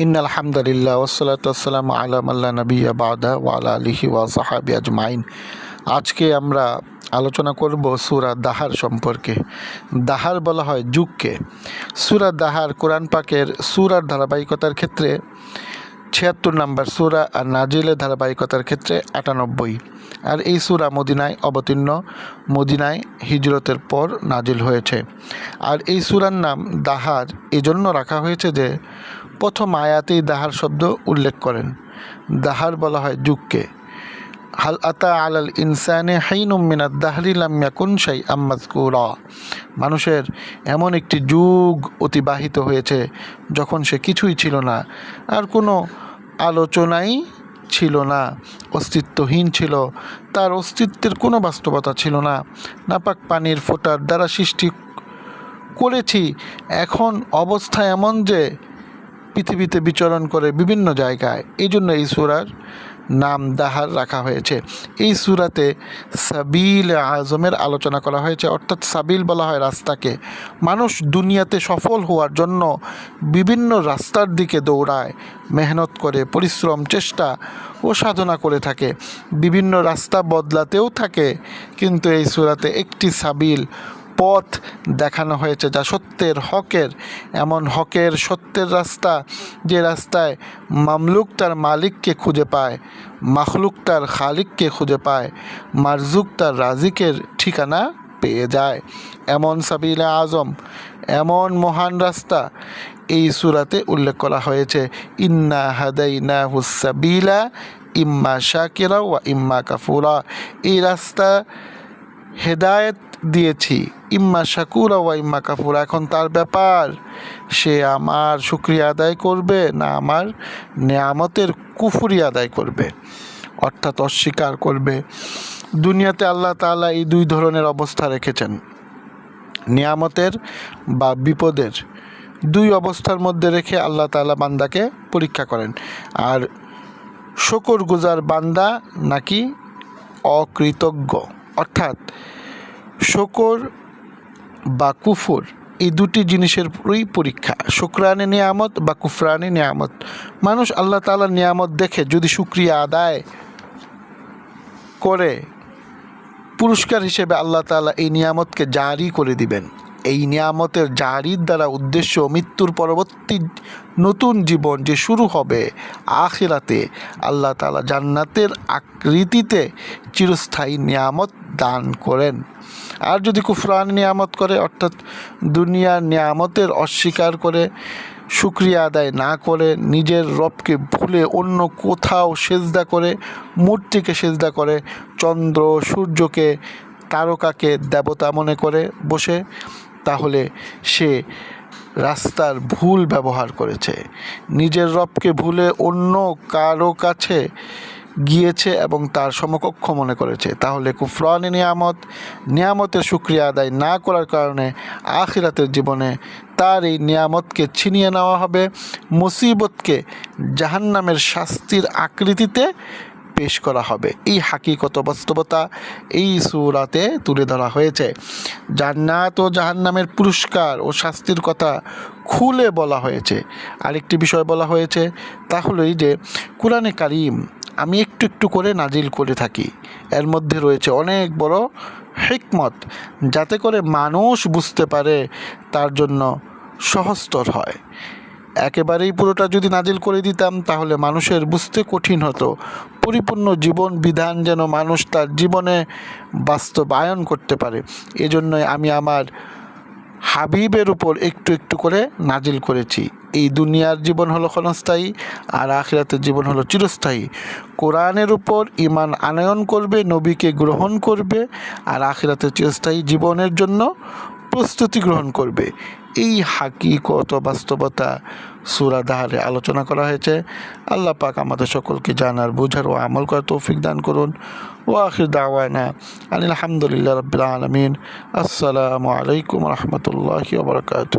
In আলহামদুলিল্লাহ ওসলাত আসসালাম আলাম আল্লাহ নবী আবাদা ওয়ালা আলিহি ওয়া সাহাবি আজমাইন। আজকে আমরা আলোচনা করব সুরা দাহার সম্পর্কে। দাহার বলা হয় যুগকে। সুরা দাহার কোরআন পাকের সুরার ধারাবাহিকতার ক্ষেত্রে ছিয়াত্তর নাম্বার সুরা আর নাজিলের ধারাবাহিকতার ক্ষেত্রে আটানব্বই। আর এই সুরা মদিনায় অবতীর্ণ, মদিনায় হিজরতের পর নাজিল হয়েছে। আর এই সুরার নাম দাহার, এজন্য রাখা হয়েছে যে প্রথম আয়াতেই দাহার শব্দ উল্লেখ করেন। দাহার বলা হয় যুগকে। হাল আতা আলাল ইনসানে হাইনুম মিনাদ দাহরি লাম ইয়াকুন শাই আম্মাজকুরা মানুষের এমন একটি যুগ অতিবাহিত হয়েছে যখন সে কিছুই ছিল না, আর কোনো আলোচনাই ছিল না, অস্তিত্বহীন ছিল, তার অস্তিত্বের কোনো বাস্তবতা ছিল না। নাপাক পানির ফোটার দ্বারা সৃষ্টি করেছি এখন অবস্থা এমন যে পৃথিবীতে বিচরণ করে বিভিন্ন জায়গায়। এই জন্য এই সুরার নাম দাহার রাখা হয়েছে। এই সুরাতে সাবিল আজমের আলোচনা করা হয়েছে। অর্থাৎ সাবিল বলা হয় রাস্তাকে। মানুষ দুনিয়াতে সফল হওয়ার জন্য বিভিন্ন রাস্তার দিকে দৌড়ায়, মেহনত করে, পরিশ্রম, চেষ্টা ও সাধনা করে থাকে। বিভিন্ন রাস্তা বদলাতেও থাকে। কিন্তু এই সুরাতে একটি সাবিল পথ দেখানো হয়েছে, যা সত্যের হকের। এমন হকের সত্যের রাস্তা, যে রাস্তায় মামলুক তার মালিককে খুঁজে পায়, মাখলুক তার খালিককে খুঁজে পায়, মারজুক তার রাজিকের ঠিকানা পেয়ে যায়। এমন সাবিলা আজম, এমন মহান রাস্তা, এই সুরাতে উল্লেখ করা হয়েছে, ইন্না হাদাইনা হুসাবিলা ইম্মা শাকিরা ওয়া ইম্মা কাফুরা। এই রাস্তা হেদায়েত দিয়েছি। ইম্মা শাকুরা ওয়া ইম্মা কাফুরা। এখন তার ব্যাপার, সে আমার শুক্রিয়া আদায় করবে না আমার নেয়ামতের কুফুরি আদায় করবে, অর্থাৎ অস্বীকার করবে। দুনিয়াতে আল্লাহ তাআলা এই দুই ধরনের অবস্থা রেখেছেন। নিয়ামতের বা বিপদের দুই অবস্থার মধ্যে রেখে আল্লাহ তাআলা বান্দাকে পরীক্ষা করেন। আর শকর গুজার বান্দা নাকি অকৃতজ্ঞ, অর্থাৎ শকর বা কুফর, এই দুটি জিনিসের উপরই পরীক্ষা। শুক্রানি নিয়ামত বা কুফরানি নিয়ামত। মানুষ আল্লাহ তালার নিয়ামত দেখে যদি শুক্রিয়া আদায় করে, পুরস্কার হিসেবে আল্লাহ তালা এই নিয়ামতকে জারি করে দিবেন। এই নিয়ামতের জারির দ্বারা উদ্দেশ্য মৃত্যুর পরবর্তী নতুন জীবন যে শুরু হবে, আখিরাতে আল্লাহ তালা জান্নাতের আকৃতিতে চিরস্থায়ী নিয়ামত দান করেন। আর যদি কুফরান নিয়ামত করে, অর্থাৎ দুনিয়ার নিয়ামতের অস্বীকার করে, শুক্রিয়া আদায় না করে, নিজের রবকে ভুলে অন্য কোথাও সেজদা করে, মূর্তিকে সেজদা করে, চন্দ্র, সূর্যকে, তারকাকে দেবতা মনে করে বসে, তাহলে সে রাস্তার ভুল ব্যবহার করেছে। নিজের রবকে ভুলে অন্য কারও কাছে গিয়েছে এবং তার সমকক্ষ মনে করেছে। তাহলে কুফরানি নিয়ামত, নিয়ামতের সুক্রিয়া আদায় না করার কারণে আখিরাতের জীবনে তার এই নিয়ামতকে ছিনিয়ে নেওয়া হবে, মুসিবতকে জাহান্নামের শাস্তির আকৃতিতে পেশ করা হবে। এই হাকিকত বাস্তবতা এই সুরাতে তুলে ধরা হয়েছে। জান্নাত ও জাহান্নামের পুরস্কার ও শাস্তির কথা খুলে বলা হয়েছে। আরেকটি বিষয় বলা হয়েছে, তা হলোই যে কোরআনে কারিম আমি একটু একটু করে নাজিল করে থাকি। এর মধ্যে রয়েছে অনেক বড় হিকমত, যাতে করে মানুষ বুঝতে পারে তার জন্য সহস্তর হয়। একেবারেই পুরোটা যদি নাজিল করে দিতাম, তাহলে মানুষের বুঝতে কঠিন হতো। পরিপূর্ণ জীবন বিধান যেন মানুষ তার জীবনে বাস্তবায়ন করতে পারে। এজন্যই আমি আমার হাবিবের উপর একটু একটু করে নাজিল করেছি। এই দুনিয়ার জীবন হলো ক্ষণস্থায়ী, আর আখিরাতের জীবন হলো চিরস্থায়ী। কোরআনের উপর ইমান আনয়ন করবে, নবীকে গ্রহণ করবে, আর আখিরাতের চিরস্থায়ী জীবনের জন্য প্রস্তুতি গ্রহণ করবে। এই হাকিকত বাস্তবতা সুরা দাহারে আলোচনা করা হয়েছে। আল্লাহ পাক আমাদের সকলকে জানার, বোঝার ও আমল করার তৌফিক দান করুন। ও আখির দাওয়ানা আলহামদুলিল্লাহ রবিল আসসালামু আলাইকুম রহমতুল্লাহ বরকাত